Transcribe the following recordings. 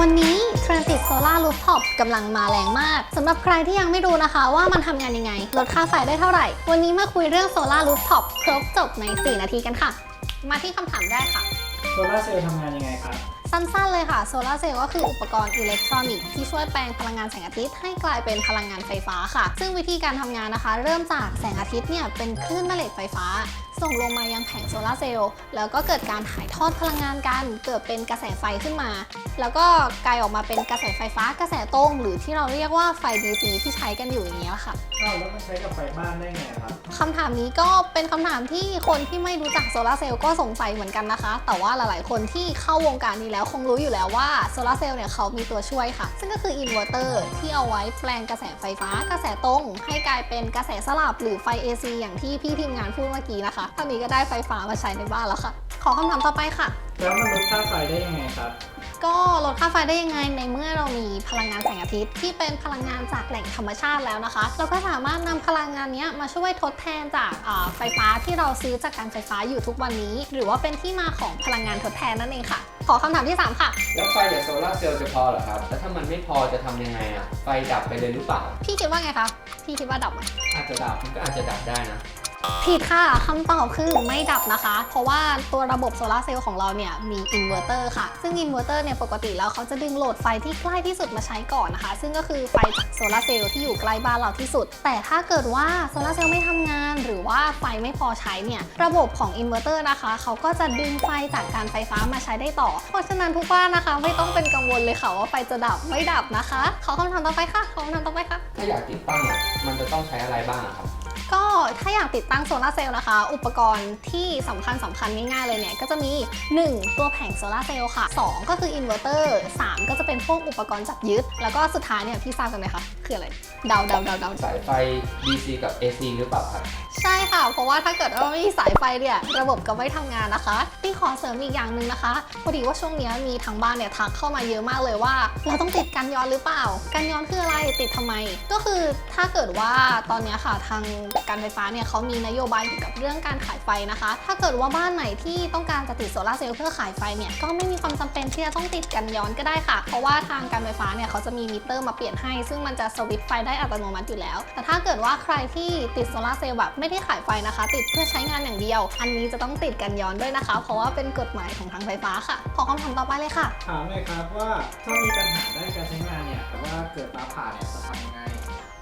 วันนี้เทรนด์ติดโซลาร์รูฟท็อปกำลังมาแรงมากสำหรับใครที่ยังไม่รู้นะคะ ว่ามันทำงานยังไง ลดค่าไฟได้เท่าไหร่ วันนี้มาคุยเรื่องโซลาร์รูฟท็อปครบจบใน 4 นาทีกันค่ะ มาที่คำถามแรกค่ะ โซลาร์เซลล์ทำงานยังไงครับ สั้นๆเลยค่ะ โซลาร์เซลล์ก็คืออุปกรณ์อิเล็กทรอนิกส์ที่ช่วยแปลงพลังงานแสงอาทิตย์ให้กลายเป็นพลังงานไฟฟ้าค่ะ ซึ่งวิธีการทำงานนะคะ เริ่มจากแสงอาทิตย์เนี่ยเป็นคลื่นแม่เหล็กไฟฟ้า ส่งลงมายังแผงโซลาร์เซลล์แล้วก็เกิดการถ่ายทอดพลังงานกัน เกิดเป็นกระแสไฟขึ้นมา แล้วก็กลายออกมาเป็นกระแสไฟฟ้ากระแสตรง หรือที่เราเรียกว่าไฟ DC ที่ใช้กันอยู่อย่างนี้ยค่ะอ้าวแล้วมันใช้กับไฟบ้านได้ไงครับคำถามนี้ก็เป็นคำถามที่คนที่ไม่รู้จักโซลาร์เซลล์ก็สงสัยเหมือนกันนะคะ แต่ว่าหลายๆ คนที่เข้าวงการนี้แล้วคงรู้อยู่แล้วว่าโซลาร์เซลล์เนี่ยเขามีตัวช่วยค่ะ ซึ่งก็คืออินเวอร์เตอร์ที่เอาไว้แปลงกระแสไฟฟ้ากระแสตรง ให้กลายเป็นกระแสสลับหรือไฟ AC อย่างที่พี่ทีมงานพูดเมื่อกี้นะคะตอนนี้ก็ได้ไฟฟ้ามาใช้ในบ้านแล้วค่ะ ขอคำถามต่อไปค่ะ แล้วมันลดค่าไฟได้ยังไงครับ ก็ลดค่าไฟได้ยังไงในเมื่อเรามีพลังงานแสงอาทิตย์ที่เป็นพลังงานจากแหล่งธรรมชาติแล้วนะคะ เราก็สามารถนำพลังงานเนี้ยมาช่วยทดแทนจากอ่าไฟฟ้าที่เราซื้อจากการไฟฟ้าอยู่ทุกวันนี้ หรือว่าเป็นที่มาของพลังงานทดแทนนั่นเองค่ะ ขอคำถามที่3ค่ะ แล้วไฟจากโซลาร์เซลล์จะพอเหรอครับ แล้วถ้ามันไม่พอจะทำยังไงอะไฟดับไปเลยหรือเปล่า พี่คิดว่าไงคะ พี่คิดว่าดับไหมอาจจะดับมันก็อาจจะดับได้นะ ผิดค่ะคำตอบคือไม่ดับนะคะ เพราะว่าตัวระบบโซลาเซลล์ของเราเนี่ยมีอินเวอร์เตอร์ค่ะ ซึ่งอินเวอร์เตอร์เนี่ยปกติแล้วเขาจะดึงโหลดไฟที่ใกล้ที่สุดมาใช้ก่อนนะคะ ซึ่งก็คือไฟจากโซลาเซลล์ที่อยู่ใกล้บ้านเราที่สุด แต่ถ้าเกิดว่าโซลาเซลล์ไม่ทำงาน หรือว่าไฟไม่พอใช้เนี่ยระบบของอินเวอร์เตอร์นะคะเขาก็จะดึงไฟจากการไฟฟ้ามาใช้ได้ต่อ เพราะฉะนั้นทุกบ้านนะคะ ไม่ต้องเป็นกังวลเลยค่ะว่าไฟจะดับไม่ดับนะคะขอคำถามต่อไปค่ะขอคำถามต่อไปค่ะถ้าอยากติดตั้งมันจะต้องใช้อะไรบ้างครับ ก็ถ้าอยากติดตั้งโซลาร์เซลล์นะคะ อุปกรณ์ที่สำคัญสำคัญง่ายๆเลยเนี่ย ก็จะมี 1 ตัวแผงโซลาร์เซลล์ค่ะ 2 ก็คืออินเวอร์เตอร์3ก็จะเป็นพวกอุปกรณ์จับยึด แล้วก็สุดท้ายเนี่ยพี่ทราบกันไหมคะคืออะไรเดาเดาเดาเดาสายไฟ DC กับ AC หรือเปล่าครับใช่ค่ะ เพราะว่าถ้าเกิดว่าไม่มีสายไฟเนี่ยระบบก็ไม่ทำงานนะคะที่ขอเสริมอีกอย่างหนึ่งนะคะพอดีว่าช่วงเนี้ยมีทางบ้านเนี่ยทักเข้ามาเยอะมากเลยว่า เราต้องติดกันย้อนหรือเปล่า กันย้อนคืออะไรติดทำไม ก็คือถ้าเกิดว่าตอนเนี้ยค่ะทางการไฟฟ้าเนี่ยเขามีนโยบายเกี่ยวกับเรื่องการขายไฟนะคะ ถ้าเกิดว่าบ้านไหนที่ต้องการจะติดโซลาเซลล์เพื่อขายไฟเนี่ยก็ไม่มีความจำเป็นที่จะต้องติดกันย้อนก็ได้ค่ะ เพราะว่าทางการไฟฟ้าเนี่ยเขาจะมีมิเตอร์มาเปลี่ยนให้ ซึ่งมันจะสวิตช์ไฟได้อัตโนมัติอยู่แล้ว แต่ถ้าเกิดว่าใครที่ติดโซลาเซลล์แบบไม่ได้ขายไฟนะคะ ติดเพื่อใช้งานอย่างเดียว อันนี้จะต้องติดกันย้อนด้วยนะคะ เพราะว่าเป็นกฎหมายของทางไฟฟ้าค่ะ ขอคำถามต่อไปเลยค่ะ ถามเลยครับว่าถ้ามีปัญหาด้านการใช้งานเนี่ยแต่ว่าเกิดฟ้าผ่าเนี่ยจะทำยังไง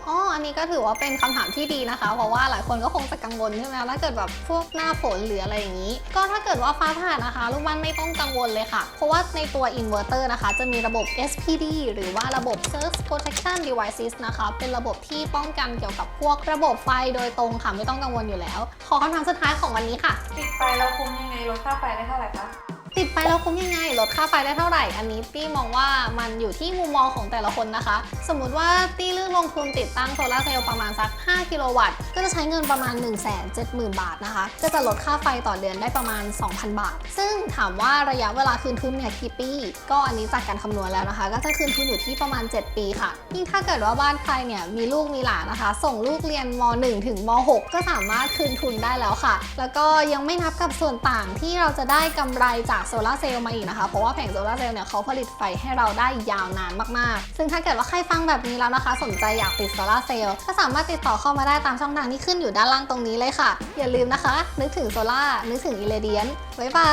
อ๋อ อันนี้ก็ถือว่าเป็นคำถามที่ดีนะคะ เพราะว่าหลายคนก็คงจะกังวลใช่ไหมถ้าเกิดแบบพวกหน้าฝนหรืออะไรอย่างนี้ ก็ถ้าเกิดว่าฟ้าผ่านะคะ ลูกบ้านไม่ต้องกังวลเลยค่ะ เพราะว่าในตัวอินเวอร์เตอร์นะคะ จะมีระบบ SPD หรือว่าระบบ Surge Protection Devices นะคะ เป็นระบบที่ป้องกันเกี่ยวกับพวกระบบไฟโดยตรงค่ะ ไม่ต้องกังวลอยู่แล้ว ขอคำถามสุดท้ายของวันนี้ค่ะ ติดไฟแล้วคุ้มยังไงลดค่าไฟได้เท่าไหร่คะ ติดไปแล้วคุ้มยังไงลดค่าไฟได้เท่าไหร่ อันนี้ตี้มองว่ามันอยู่ที่มุมมองของแต่ละคนนะคะ สมมุติว่าตี้เลือกลงทุนติดตั้งโซลาร์เซลล์ประมาณสัก 5 กิโลวัตต์ ก็จะใช้เงินประมาณ 1 7 0 0 0 0 บาทนะคะ ก็จะลดค่าไฟต่อเดือนได้ประมาณ 2,000 บาท ซึ่งถามว่าระยะเวลาคืนทุนเนี่ยกี่ปี ก็อันนี้จากการคำนวณแล้วนะคะ ก็จะคืนทุนอยู่ที่ประมาณ 7 ปีค่ะยิ่งถ้าเกิดว่าบ้านใครเนี่ยมีลูกมีหลานนะคะ ส่งลูกเรียนม .1 ถึงม .6 ก็สามารถคืนทุนได้แล้วค่ะ แล้วก็ยังไม่นับกับส่วนต่างที่เราจะได้กำไรจากโซลาเซลล์มาอีกนะคะ เพราะว่าแผงโซลาเซลล์เนี่ยเขาผลิตไฟให้เราได้ยาวนานมากๆ ซึ่งถ้าเกิดว่าใครฟังแบบนี้แล้วนะคะ สนใจอยากติดโซลาเซลล์ก็สามารถติดต่อเข้ามาได้ตามช่องทางที่ขึ้นอยู่ด้านล่างตรงนี้เลยค่ะ อย่าลืมนะคะ นึกถึงโซลานึกถึงอิเลเดียนบ๊ายบา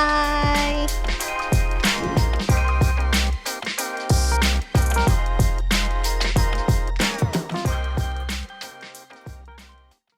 ย